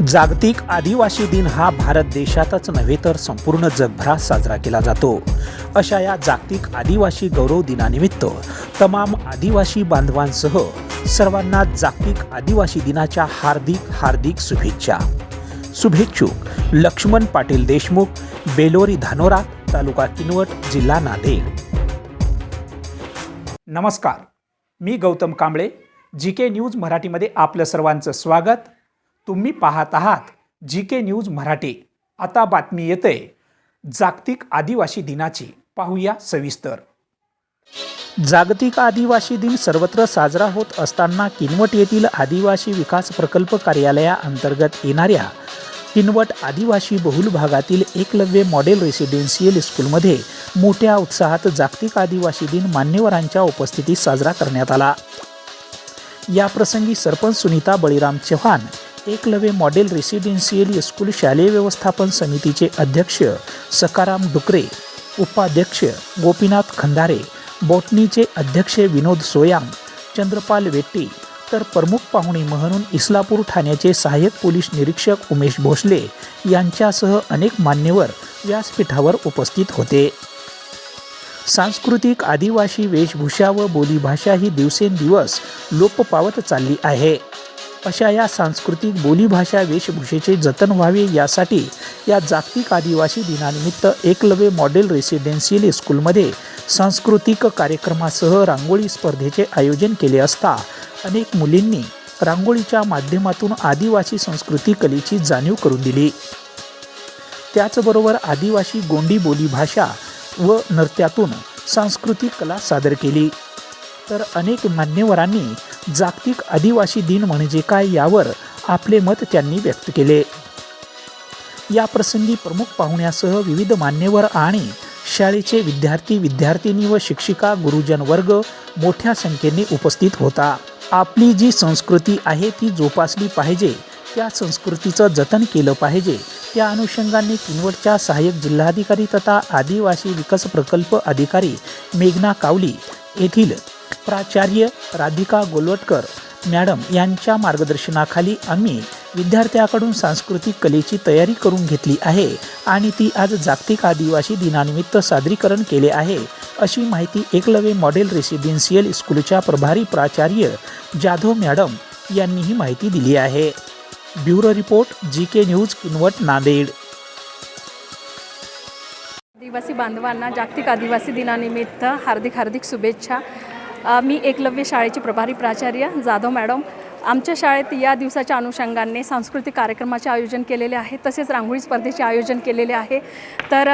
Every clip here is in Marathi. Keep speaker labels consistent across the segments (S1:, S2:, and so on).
S1: जागतिक आदिवासी दिन हा भारत देशातच नव्हे तर संपूर्ण जगभरात साजरा केला जातो. अशा या जागतिक आदिवासी गौरव दिनानिमित्त तमाम आदिवासी बांधवांसह सर्वांना जागतिक आदिवासी दिनाच्या हार्दिक हार्दिक शुभेच्छा. शुभेच्छुक लक्ष्मण पाटील देशमुख बेलोरी धानोरा तालुका किनवट जिल्हा नांदेड. नमस्कार. मी Gautam Kamble G K News मराठीमध्ये आपलं सर्वांचं स्वागत. तुम्ही पाहत आहात जी के न्यूज मराठी. आता बातमी येते. जागतिक आदिवासी दिनाची. पाहूया सविस्तर. जागतिक आदिवासी दिन सर्वत्र साजरा होत असताना किनवट येथील आदिवासी विकास प्रकल्प कार्यालयाअंतर्गत येणाऱ्या किनवट आदिवासी बहुल भागातील एकलव्य मॉडेल रेसिडेन्शियल स्कूलमध्ये मोठ्या उत्साहात जागतिक आदिवासी दिन मान्यवरांच्या उपस्थितीत साजरा करण्यात आला. या प्रसंगी sarpanch Sunita Baliram Chavan Eklavya Model Residential School शालेय व्यवस्थापन समितीचे अध्यक्ष सकाराम डुकरे उपाध्यक्ष गोपीनाथ खंदारे बोटनीचे अध्यक्ष विनोद सोयाम चंद्रपाल वेट्टी तर प्रमुख पाहुणे म्हणून इस्लापूर ठाण्याचे सहाय्यक पोलीस निरीक्षक उमेश भोसले यांच्यासह अनेक मान्यवर व्यासपीठावर उपस्थित होते. सांस्कृतिक आदिवासी वेशभूषा व बोलीभाषा ही दिवसेंदिवस लोप पावत चालली आहे. अशा या सांस्कृतिक बोलीभाषा वेशभूषेचे जतन व्हावे यासाठी या जागतिक आदिवासी दिनानिमित्त एकलव्य मॉडेल रेसिडेन्शियल स्कूलमध्ये सांस्कृतिक कार्यक्रमासह रांगोळी स्पर्धेचे आयोजन केले असता अनेक मुलींनी रांगोळीच्या माध्यमातून आदिवासी संस्कृती कलेची जाणीव करून दिली. त्याचबरोबर आदिवासी गोंडी बोलीभाषा व नृत्यातून सांस्कृतिक कला सादर केली. तर अनेक मान्यवरांनी जागतिक आदिवासी दिन म्हणजे काय यावर आपले मत त्यांनी व्यक्त केले. या प्रसंगी प्रमुख पाहुण्यासह विविध मान्यवर आणि शाळेचे विद्यार्थी विद्यार्थिनी व शिक्षिका गुरुजन वर्ग मोठ्या संख्येने उपस्थित होता. आपली जी संस्कृती आहे ती जोपासली पाहिजे त्या संस्कृतीचं जतन केलं पाहिजे. त्या अनुषंगाने किनवटच्या सहाय्यक जिल्हाधिकारी तथा आदिवासी विकास प्रकल्प अधिकारी मेघना कावली येथील प्राचार्य राधिका गोलवटकर. मॅडम यांच्या मार्गदर्शनाखाली आम्ही विद्यार्थ्याकडून सांस्कृतिक कलेची तयारी करून घेतली आहे आणि ती आज जागतिक आदिवासी दिनानिमित्त सादरीकरण केले आहे. अशी माहिती एकलवे मॉडेल रेसिडेन्शियल स्कूलच्या प्रभारी प्राचार्य जाधव मॅडम यांनी ही माहिती दिली आहे. Bureau report G K News Kinwat Nanded.
S2: आदिवासी बांधवांना जागतिक आदिवासी दिनानिमित्त हार्दिक हार्दिक शुभेच्छा. मी एकलव्य शाळेची प्रभारी प्राचार्य जाधव मॅडम. आमच्या शाळेत या दिवसाच्या अनुषंगाने सांस्कृतिक कार्यक्रमाचे आयोजन केलेले आहे तसेच रांगोळी स्पर्धेचे आयोजन केलेले आहे. तर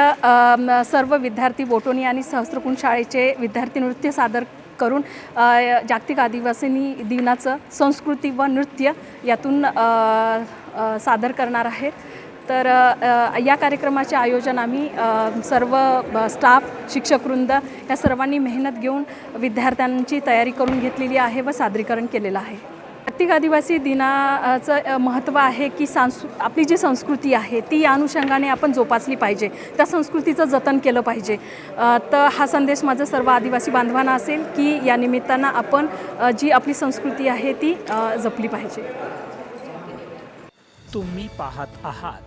S2: सर्व विद्यार्थी बोटोनी आणि सहस्त्रकुंड शाळेचे विद्यार्थी नृत्य सादर करून जागतिक आदिवासिनी दिनाचं संस्कृती व नृत्य यातून सादर करणार आहेत. तर या कार्यक्रमाचे आयोजन आम्ही सर्व स्टाफ शिक्षकवृंद या सर्वांनी मेहनत घेऊन विद्यार्थ्यांची तयारी करून घेतलेली आहे व सादरीकरण केलेलं आहे. जागतिक आदिवासी दिनाचं महत्त्व आहे की सांस आपली जी संस्कृती आहे ती या अनुषंगाने आपण जोपासली पाहिजे. त्या संस्कृतीचं जतन केलं पाहिजे. तर हा संदेश माझा सर्व आदिवासी बांधवांना असेल की या निमित्तानं आपण जी आपली संस्कृती आहे ती जपली पाहिजे.
S1: तुम्ही पाहत आहात.